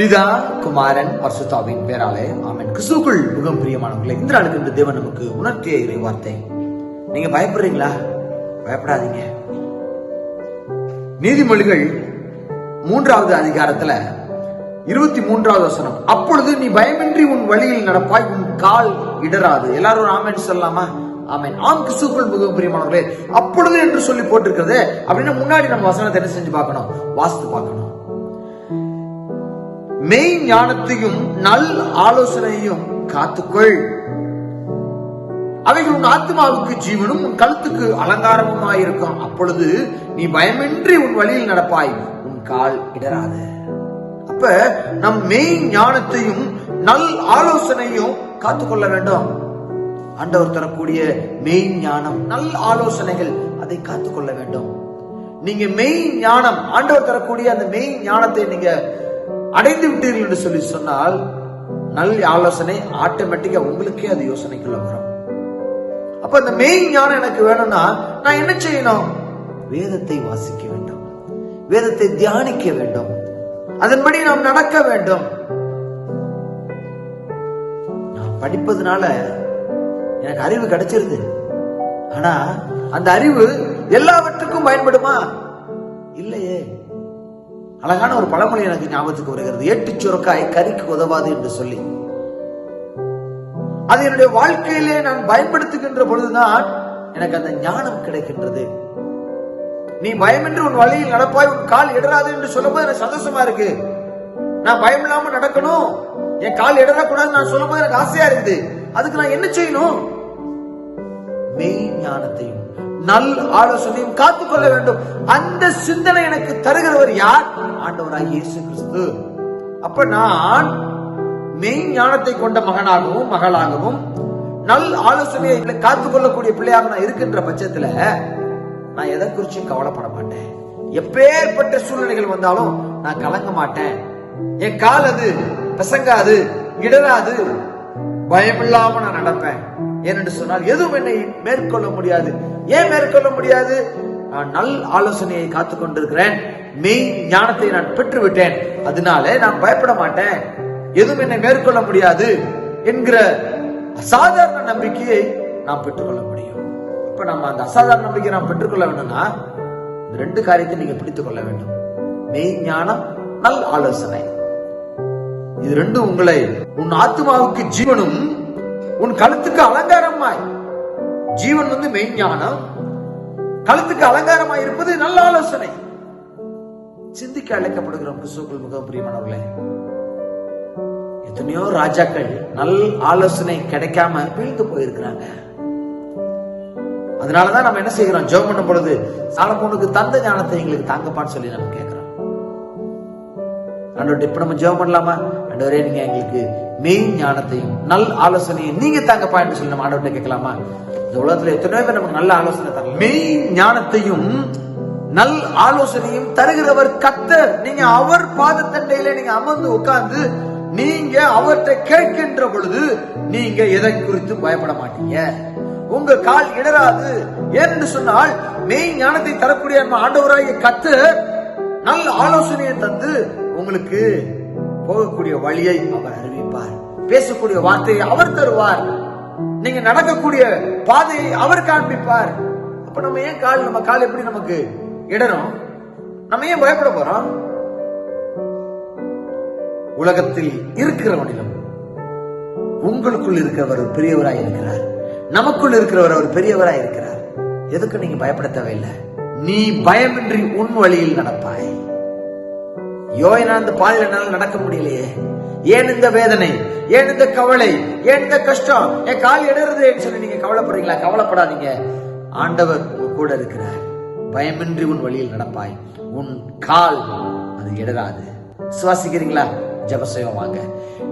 பிதா குமாரன் பர்சுதாவின் பேராலே ஆமன். கிறிஸ்துக்குள் முகம் பிரியமானவர்களே இந்த நாளுக்கு இந்த தேவன் நமக்கு உணர்த்திய இறை வார்த்தை. நீங்க பயப்படுறீங்களா? பயப்படாதீங்க. நீதிமொழிகள் மூன்றாவது அதிகாரத்துல இருபத்தி மூன்றாவது வசனம். அப்பொழுது நீ பயமின்றி உன் வழியில் நடப்பாய் உன் கால் இடராது எல்லாரும் ஒரு சொல்லலாமா? ஆமேன். ஆம் கிறிஸ்துக்குள் மிகவும் பிரியமானவர்களே அப்பொழுது என்று சொல்லி போட்டிருக்கிறது அப்படின்னு முன்னாடி நம்ம வசனத்தை என்ன செஞ்சு பார்க்கணும்? வாசித்து பார்க்கணும். மெய் ஞானத்தையும் நல் ஆலோசனையும் காத்துக்கொள். அவைகள் உன் ஆத்மாவுக்கு ஜீவனும் உன் கழுத்துக்கு அலங்காரமுமாயிருக்கும். அப்பொழுது நீ பயமின்றி உன் வழியில் நடப்பாய். உன் கால் இடராது அப்ப நம் மெய் ஞானத்தையும் நல் ஆலோசனையும் காத்துக்கொள்ள வேண்டும். ஆண்டவர் தரக்கூடிய மெய் ஞானம் நல் ஆலோசனைகள் அதை காத்துக்கொள்ள வேண்டும். நீங்க மெய் ஞானம் ஆண்டவர் தரக்கூடிய அந்த மெய் ஞானத்தை நீங்க அடைந்து விட்டீர்கள் என்று சொல்லி சொன்னால் நல் ஆலோசனை ஆட்டோமேட்டிக்கா உங்களுக்கே அது யோசனைக்குள்ள வரும். அப்ப அந்த மெய் ஞானம் எனக்கு வேணும்னா நான் என்ன செய்யணும்? வேதத்தை வாசிக்க வேண்டும். வேதத்தை தியானிக்க வேண்டும். அதன்படி நாம் நடக்க வேண்டும். நான் படிப்பதனால எனக்கு அறிவு கிடைச்சிருது. ஆனா அந்த அறிவு எல்லாவற்றுக்கும் பயன்படுமா? இல்லையே. அழகான ஒரு பழமொழி எனக்கு ஞாபகத்துக்கு வருகிறது. ஏட்டு சுரக்காய் கறிக்கு உதவாது என்று சொல்லி. அது என்னுடைய வாழ்க்கையிலே நான் பயன்படுத்துகின்ற பொழுதுதான் எனக்கு அந்த ஞானம் கிடைக்கின்றது. நீ பயமின்றி உன் வழியில் நடப்பாய் உன் கால் இடராது என்று சொல்லும்போது எனக்கு சந்தோஷமா இருக்கு. நான் பயம் இல்லாம நடக்கணும். என் கால் இடரக்கூடாது நான் சொல்லும்போது எனக்கு ஆசையா இருக்குது. அதுக்கு நான் என்ன செய்யணும்? மெய் ஞானத்தையும் நல் ஆலோசனையும் காத்துக்கொள்ள வேண்டும். அந்த சிந்தனை எனக்கு தருகிறவர் யார்? ஆண்டவராக இயேசு கிறிஸ்து அப்ப நான் மெய் ஞானத்தை கொண்ட மகனாகவும் மகளாகவும் நல் ஆலோசனையை காத்துக்கொள்ளக்கூடிய பிள்ளையாக நான் இருக்கின்ற பட்சத்துல நான் எதை குறிச்சும் கவலைப்பட மாட்டேன். எப்பேற்பட்ட சூழ்நிலைகள் வந்தாலும் நான் கலங்க மாட்டேன். என் கால் அது பிசங்காது இடராது பயமில்லாம நான் நடப்பேன். ஏனென்று சொன்னால் எதுவும் என்னை மேற்கொள்ள முடியாது. ஏன் மேற்கொள்ள முடியாது? நான் நல் ஆலோசனையை காத்துக் கொண்டிருக்கிறேன். மெய் ஞானத்தை நான் பெற்று விட்டேன் அதனால நான் பயப்பட மாட்டேன். எதுவும் என்னை மேற்கொள்ள முடியாது என்கிற அசாதாரண நம்பிக்கையை நாம் பெற்றுக்கொள்ள முடியும். இப்ப நம்ம அந்த அசாதாரண நம்பிக்கையை நாம் பெற்றுக்கொள்ள வேண்டும்னா இந்த ரெண்டு காரியத்தை நீங்க பிடித்துக் கொள்ள வேண்டும். மெய் ஞானம் நல் ஆலோசனை. இது ரெண்டும் உங்களை உன் ஆத்மாவுக்கு ஜீவனும் உன் கழுத்துக்கு அலங்காரமாய். ஜீவன் வந்து மெய்ஞானம். கழுத்துக்கு அலங்காரமாய் இருப்பது நல்ல ஆலோசனை. சிந்திக்க அழைக்கப்படுகிறோம் கிறிஸ்துக்கள் மிகவும் பிரியமானவர்களே எத்தனையோ ராஜாக்கள் நல் ஆலோசனை கிடைக்காம வீழ்ந்து போயிருக்கிறாங்க. அதனாலதான் நம்ம என்ன செய்கிறோம்? ஜோம் பண்ணும் பொழுது சாலமோனுக்கு தந்த ஞானத்தை எங்களுக்கு தாங்கப்பான்னு சொல்லி நம்ம கேட்கிறோம். ஆண்டவர்கிட்ட இப்ப நம்ம ஜோம் பண்ணலாமா? ஆண்டவரே நீங்க எங்களுக்கு மெய் ஞானத்தையும் நல் ஆலோசனையும் நீங்க தாங்கப்பா என்று சொல்லி நம்ம ஆண்டவர்கிட்ட கேட்கலாமா? இந்த உலகத்துல எத்தனையோ பேர் நமக்கு நல்ல ஆலோசனை தரலாம். மெய் ஞானத்தையும் நல் ஆலோசனையும் தருகிறவர் கத்தர். நீங்க அவர் பாதத்தண்டையில நீங்க அமர்ந்து உட்கார்ந்து நீங்க அவர்கிட்ட கேட்கின்ற பொழுது நீங்க எதை குறித்து பயப்பட மாட்டீங்க. உங்க கால் இடராது ஏன்னு சொன்னால் மெய் ஞானத்தை தரக்கூடிய நம்ம ஆண்டவராகிய கத்து நல்ல ஆலோசனையை தந்து உங்களுக்கு போகக்கூடிய வழியை அவர் அறிவிப்பார். பேசக்கூடிய வார்த்தையை அவர் தருவார். நீங்க நடக்கக்கூடிய பாதையை அவர் காண்பிப்பார். அப்ப நம்ம ஏன் கால் நம்ம கால் எப்படி நமக்கு இடரும். நம்ம ஏன் பயப்பட போறோம்? உலகத்தில் இருக்கிறவனிலும் உங்களுக்குள் இருக்கிறவர் ஒரு பெரியவராய் இருக்கிறார். நமக்குள் இருக்கிறவர் அவர் பெரியவராய் இருக்கிறார். எதுக்கு நீங்க பயப்பட தேவையில்லை? நீ பயமின்றி உன் வழியில் நடப்பாய். யோயனா இந்த பாதையில என்னால நடக்க முடியலையே. ஏன் இந்த வேதனை? ஏன் இந்த கவலை? ஏன் இந்த கஷ்டம்? என் கால் இடருதுன்னு சொல்லி நீங்க கவலைப்படுறீங்களா? கவலைப்படாதீங்க. ஆண்டவர் கூட இருக்கிறார். பயமின்றி உன் வழியில் நடப்பாய். உன் கால் அது இடராது சுவாசிக்கிறீங்களா? ஜபசயம் வாங்க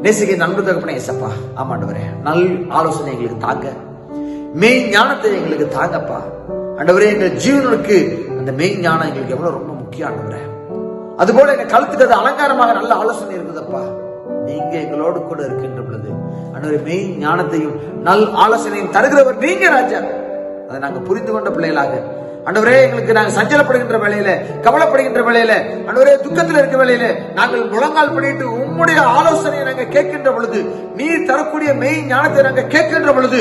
நேசிக்க நண்பு தகப்பனே ஏசப்பா ஆமாண்டவரே நல் ஆலோசனை எங்களுக்கு தாங்க. மெய் ஞானத்தை எங்களுக்கு தாங்கப்பா. ஆண்டவரே எங்கள் ஜீவனுக்கு அந்த மெய் ஞானம் எங்களுக்கு எவ்வளவு ரொம்ப முக்கியம் ஆண்டவரே. அதுபோல எங்க கழுத்துக்கு அது அலங்காரமாக நல்ல ஆலோசனை இருக்குதப்பா. நீங்க எங்களோடு கூட இருக்கின்ற பொழுது ஆண்டவரே மெய் ஞானத்தையும் நல் ஆலோசனையும் தருகிறவர் நீங்க ராஜா. அதை நாங்கள் புரிந்து கொண்ட பிள்ளைகளாக ஆண்டவரே எங்களுக்கு நாங்கள் சஞ்சலப்படுகின்ற வேலையில கவலைப்படுகின்ற வேலையில ஆண்டவரே துக்கத்தில் இருக்க வேலையில நாங்கள் முழங்கால் பண்ணிட்டு உம்முடைய ஆலோசனையை நாங்கள் கேட்கின்ற பொழுது நீ தரக்கூடிய மெய் ஞானத்தை நாங்கள் கேட்கின்ற பொழுது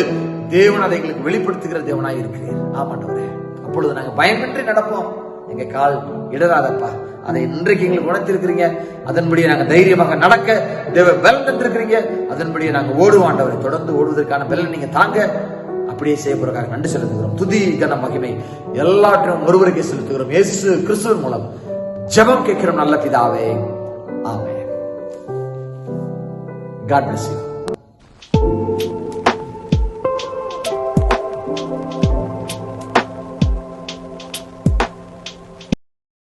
தேவன் அதை எங்களுக்கு வெளிப்படுத்துகிற தேவனாய் இருக்கிறீர். ஆமாண்டவரே அப்பொழுது நாங்கள் பயமின்றி நடப்போம். எங்க கால் இடராதப்பா அதை இன்றைக்கு எங்களுக்கு உணர்த்திருக்கிறீங்க. அதன்படியே நாங்கள் தைரியமாக நடக்க தேவ பலன் தந்திருக்கிறீங்க. அதன்படியே நாங்கள் ஓடுவாண்டவரை தொடர்ந்து ஓடுவதற்கான பலன் நீங்க தாங்க. அப்படியே செய்யப்படுறதுக்காக நன்றி செலுத்துகிறோம். துதி கன மகிமை. எல்லாற்றையும் ஒருவருக்கே செலுத்துகிறோம். இயேசு கிறிஸ்துவின் மூலம் ஜெபம் கேட்கிறோம் நல்ல பிதாவே. ஆமே காட் பிளஸ் யூ